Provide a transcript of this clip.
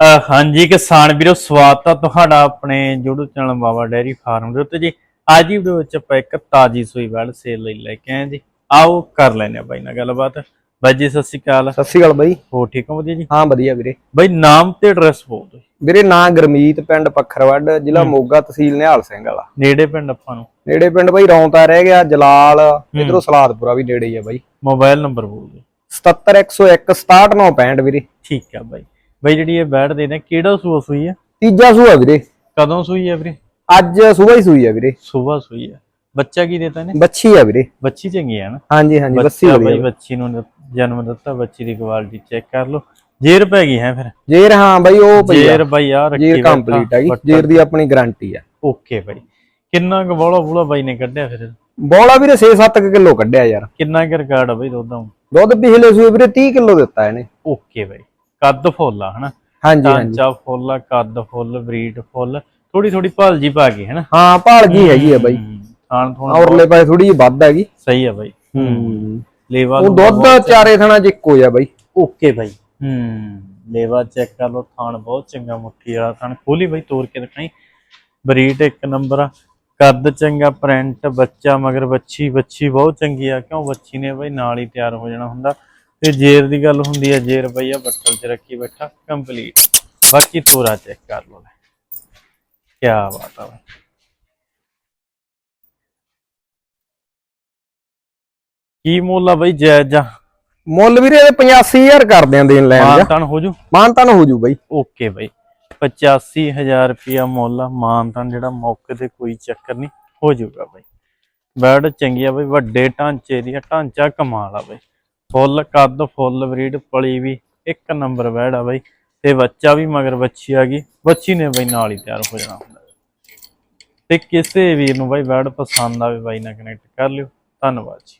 ਹਾਂਜੀ ਕਿਸਾਨ ਵੀਰੋ ਸਵਾਗਤ ਆ ਤੁਹਾਡਾ ਆਪਣੇ YouTube channel Baba dairy farm ਦੇ ਉੱਤੇ ਜੀ। ਅੱਜ ਦੀ ਵੀਡੀਓ ਵਿੱਚ ਆਪਾਂ ਇੱਕ ਤਾਜੀ ਸੂਈ ਵੜ ਸੇਲ ਲਈ ਲੈ ਕੇ ਆਏ ਜੀ। ਆਓ ਕਰ ਲੈਨੇ ਆ ਬਾਈ ਨਾਲ ਗੱਲਬਾਤ। ਬਾਈ ਜੀ ਸਤਿ ਸ਼੍ਰੀ ਅਕਾਲ। ਸਤਿ ਸ਼੍ਰੀ ਅਕਾਲ ਬਾਈ। ਹੋ ਠੀਕ ਹੋ ਵਧੀਆ ਜੀ? ਹਾਂ ਵਧੀਆ ਵੀਰੇ। ਬਾਈ ਨਾਮ ਤੇ ਐਡਰੈਸ ਬੋਲ ਦਿਓ ਵੀਰੇ ਨਾਂ ਗਰਮੀਤ ਪਿੰਡ ਪੱਖਰਵੱਡ ਜ਼ਿਲ੍ਹਾ ਮੋਗਾ ਤਹਿਸੀਲ ਨਿਹਾਲ ਸਿੰਘ ਵਾਲਾ। ਨੇੜੇ ਪਿੰਡ ਆਪਾਂ ਨੂੰ? ਨੇੜੇ ਪਿੰਡ ਬਾਈ ਰੌਂਤਾ ਰਹਿ ਗਿਆ ਜਲਾਲ ਇਧਰੋਂ ਸਲਾਦਪੁਰਾ ਵੀ ਨੇੜੇ ਹੀ ਆ ਬਾਈ। ਮੋਬਾਈਲ ਨੰਬਰ ਬੋਲ ਦਿਓ। 77101 67965 ਵੀਰੇ। ਠੀਕ ਆ ਬਾਈ। ਬਾਈ ਜਿਹੜੀ ਇਹ ਬੈਠ ਦੇ ਨੇ ਕਿਹੜਾ ਸੂਆ ਸੂਈ ਹੈ ਤੀਜਾ ਸੂਆ ਵੀਰੇ। ਕਦੋਂ ਸੂਈ ਹੈ ਵੀਰੇ? ਅੱਜ ਸੂਬਾ ਹੀ ਸੂਈ ਆ ਵੀਰੇ। ਸਵੇਰ ਸੂਈ ਹੈ ਬੱਚਾ ਕੀ ਦੇਤਾ ਨੇ ਬੱਚੀ ਆ ਵੀਰੇ। ਬੱਚੀ ਚੰਗੀ ਹੈ ਨਾ? ਹਾਂਜੀ ਹਾਂਜੀ ਬੱਸੀ ਬੱਚਾ ਬਾਈ ਬੱਚੀ ਨੂੰ ਜਨਮ ਦਿੱਤਾ ਬੱਚੀ ਦੀ ਕੁਆਲਿਟੀ ਚੈੱਕ ਕਰ ਲਓ। ਜੇਰ ਪੈ ਗਈ ਹੈ ਫਿਰ? ਜੇਰ ਹਾਂ ਬਾਈ ਉਹ ਪਈ ਆ। ਜੇਰ ਬਾਈ ਆ ਰੱਖੀ ਜੇਰ ਕੰਪਲੀਟ ਹੈਗੀ ਜੇਰ ਦੀ ਆਪਣੀ ਗਾਰੰਟੀ ਆ। ਓਕੇ ਬਾਈ। ਕਿੰਨਾ ਕੁ ਬੋਲਾ ਬੋਲਾ ਬਾਈ ਨੇ ਕੱਢਿਆ ਫਿਰ? ਬੋਲਾ ਵੀਰੇ 6-7 ਕਿਲੋ ਕੱਢਿਆ ਯਾਰ। ਕਿੰਨਾ ਕੁ ਰਿਕਾਰਡ ਆ ਬਾਈ ਦੁੱਧਾਂ ਦੁੱਧ ਪਿਛਲੇ ਸੂਏ ਵੀਰੇ 30 ਕਿਲੋ ਦਿੱਤਾ ਇਹਨੇ। ਓਕੇ ਬਾਈ। ਕੱਦ ਫੁੱਲ ਆ ਹਨਾ? ਹਾਂਜੀ ਹਾਂਜੀ। ਟਾਂਚਾ ਫੁੱਲ ਆ ਕੱਦ ਫੁੱਲ ਬਰੀਡ ਫੁੱਲ ਥੋੜੀ ਥੋੜੀ ਭਾਲਜੀ ਪਾ ਗਈ ਹਨਾ? ਹਾਂ ਭਾਲਗੀ ਹੈਗੀ ਆ ਬਾਈ। ਖਾਣ ਥੋੜਾ ਔਰਲੇ ਪਾਸੇ ਥੋੜੀ ਜਿਹੀ ਵੱਧ ਹੈਗੀ। ਸਹੀ ਆ ਬਾਈ। ਹੂੰ ਲੇਵਾ ਉਹ ਦੁੱਧ ਚਾਰੇ ਥਣਾ ਚ ਇੱਕੋ ਆ ਬਾਈ। ਓਕੇ ਬਾਈ। ਹੂੰ ਲੇਵਾ ਚੈੱਕ ਕਰ ਲਓ ਥਾਣ ਬਹੁਤ ਚੰਗਾ ਮੁੱਠੀ ਵਾਲਾ ਥਾਣ। ਖੋਲੀ ਬਾਈ ਤੋੜ ਕੇ ਦਿਖਾਈ ਬਰੀਡ ਇੱਕ ਨੰਬਰ ਆ। ਕੱਦ ਚੰਗਾ ਪ੍ਰਿੰਟ ਬੱਚਾ ਮਗਰ ਬੱਚੀ ਬੱਚੀ ਬਹੁਤ ਚੰਗੀ ਆ। ਕਿਉਂ? ਬੱਚੀ ਨੇ ਬਾਈ ਨਾਲ ਹੀ ਤਿਆਰ ਹੋ ਜਾਣਾ ਹੁੰਦਾ। ਤੇ ਜੇਰ ਦੀ ਗੱਲ ਹੁੰਦੀ ਆ ਜੇਰ ਬਈ ਆ ਬੱਟਲ 'ਚ ਰੱਖੀ ਬੈਠਾ ਕੰਪਲੀਟ ਬਾਕੀ ਤੋਰਾ ਚੈੱਕ ਕਰ ਲਓ ਲੈ। ਕੀ ਬਾਤ ਆ ਕੀ ਮੁੱਲ ਆ ਬਾਈ ਜਾਇਜ਼ ਆ? ਮੁੱਲ ਵੀਰੇ ਇਹਦੇ 85000 ਕਰਦੇ ਆਂ ਦੇਣ ਲੈਣ ਦਾ ਮਾਨਤਾਨ ਹੋ ਜੂ? ਮਾਨਤਾਨ ਹੋ ਜੂ ਬਾਈ। ਓਕੇ ਬਾਈ। 85000 ਰੁਪਿਆ ਮੁੱਲ ਆ ਮਾਨਤਾਨ ਜਿਹੜਾ ਮੌਕੇ ਤੇ ਕੋਈ ਚੱਕਰ ਨਹੀਂ ਹੋ ਜਾਊਗਾ ਬਾਈ। ਬੈਡ ਚੰਗੀ ਆ ਬਾਈ ਵੱਡੇ ਢਾਂਚੇ ਦੀ ਢਾਂਚਾ ਕਮਾਲ ਆ ਬਾਈ। ਫੁੱਲ, ਕੱਦ ਫੁੱਲ ਬਰੀਡ, ਪਲੀ ਵੀ, ਇੱਕ ਨੰਬਰ ਬੈਡ ਆ ਬਾਈ। ਤੇ ਬੱਚਾ ਵੀ ਮਗਰ ਬੱਚੀ ਆ ਗਈ। ਬੱਚੀ ਨੇ ਬਾਈ ਨਾਲ ਹੀ ਤਿਆਰ ਹੋ ਜਾਣਾ ਹੁੰਦਾ ਤੇ ਕਿਸੇ ਵੀਰ ਨੂੰ ਬਾਈ ਬੈਡ ਪਸੰਦ ਆਵੇ ਬਾਈ ਨਾਲ ਕਨੈਕਟ ਕਰ ਲਿਓ। ਧੰਨਵਾਦ ਜੀ।